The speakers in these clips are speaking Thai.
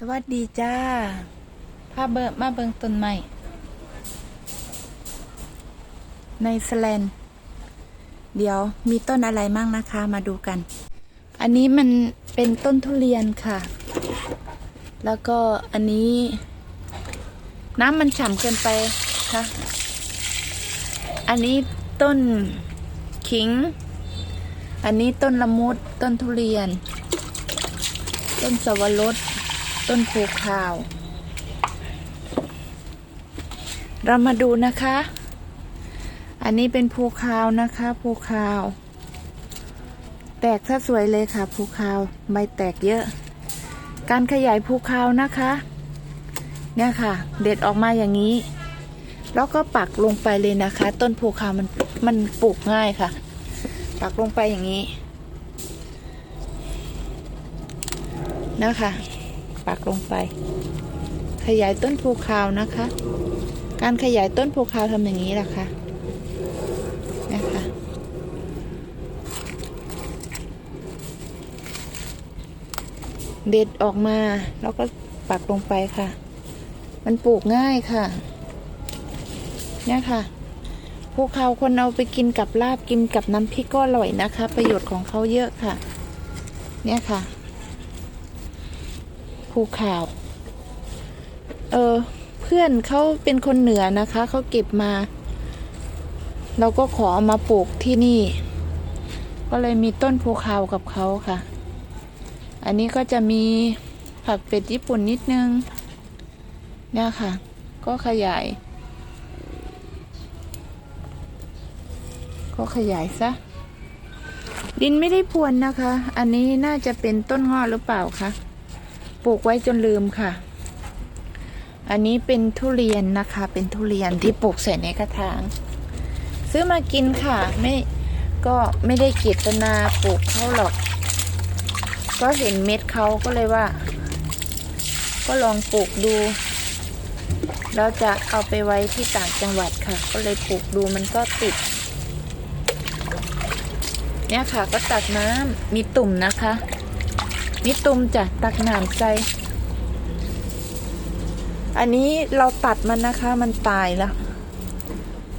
สวัสดีจ้าพาเบิมาเบิงต้นไม้ในสแลนเดี๋ยวมีต้นอะไรมั่งนะคะ มาดูกัน อันนี้มันเป็นต้นทุเรียนค่ะ แล้วก็อันนี้ น้ำมันฉ่ำเกินไปค่ะ อันนี้ต้นขิง อันนี้ต้นละมุด ต้นทุเรียน ต้นสวรส ต้นภูคาว เรามาดูนะคะ อันนี้เป็นภูคาวนะคะภูคาว แตกถ้าสวยเลยค่ะภูคาวใบแตกเยอะ การขยายภูคาวนะคะ เนี่ยค่ะ เด็ดออกมาอย่างนี้ แล้วก็ปักลงไปเลยนะคะ ต้นภูคาวมันมันปลูกง่ายค่ะ ปักลงไปอย่างนี้นะคะ ปักลงไป ขยายต้นภูคาวนะคะ การขยายต้นภูคาวทำอย่างนี้แหละค่ะนะคะเด็ดออกมาแล้วก็ปักลงไปค่ะ มันปลูกง่ายค่ะ เนี่ยค่ะภูเขาคนเอาไปกินกับลาบกินกับน้ำพริกก็อร่อยนะคะ ประโยชน์ของเขาเยอะค่ะ เนี่ยค่ะ ภูเขาเออ เพื่อนเขาเป็นคนเหนือนะคะ เขาเก็บมา เราก็ขอเอามาปลูกที่นี่ ก็เลยมีต้นภูเขากับเขาค่ะ อันนี้ก็จะมีผักเป็ดญี่ปุ่นนิดนึง เนี่ยค่ะ ก็ขยาย ก็ขยายซะดินไม่ได้พวนนะคะ อันนี้น่าจะเป็นต้นงอหรือเปล่าคะ ปลูกไว้จนลืมค่ะ อันนี้เป็นทุเรียนนะคะ เป็นทุเรียนที่ปลูกใส่ในกระถาง ซื้อมากินค่ะไม่ก็ไม่ได้เจตนาปลูกเขาหรอก ก็เห็นเม็ดเขาก็เลยว่า ก็ลองปลูกดูแล้วจะเอาไปไว้ที่ต่างจังหวัดค่ะ ก็เลยปลูกดูมันก็ติด เนี่ยค่ะก็ตักน้ำมีตุ่มนะคะ มีตุ่มจ้ะตักน้ำใส่อันนี้เราตัดมันนะคะ มันตายแล้ว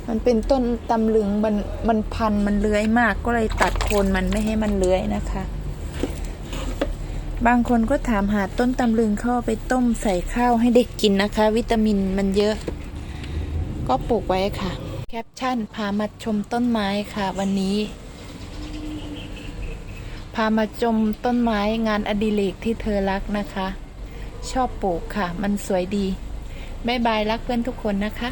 มันเป็นต้นตำลึงมันมันพันมันเลื้อยมากก็เลยตัดโคนมันไม่ให้มันเลื้อยนะคะ บางคนก็ถามหาต้นตำลึงเข้าเอาไปต้มใส่ข้าวให้เด็กกินนะคะ วิตามินมันเยอะ ก็ปลูกไว้ค่ะ แคปชั่นพามาชมต้นไม้ค่ะ วันนี้ พามาชมต้นไม้งานอดิเรกที่เธอรักนะคะ ชอบปลูกค่ะ มันสวยดี บ๊ายบายรักเพื่อนทุกคนนะคะ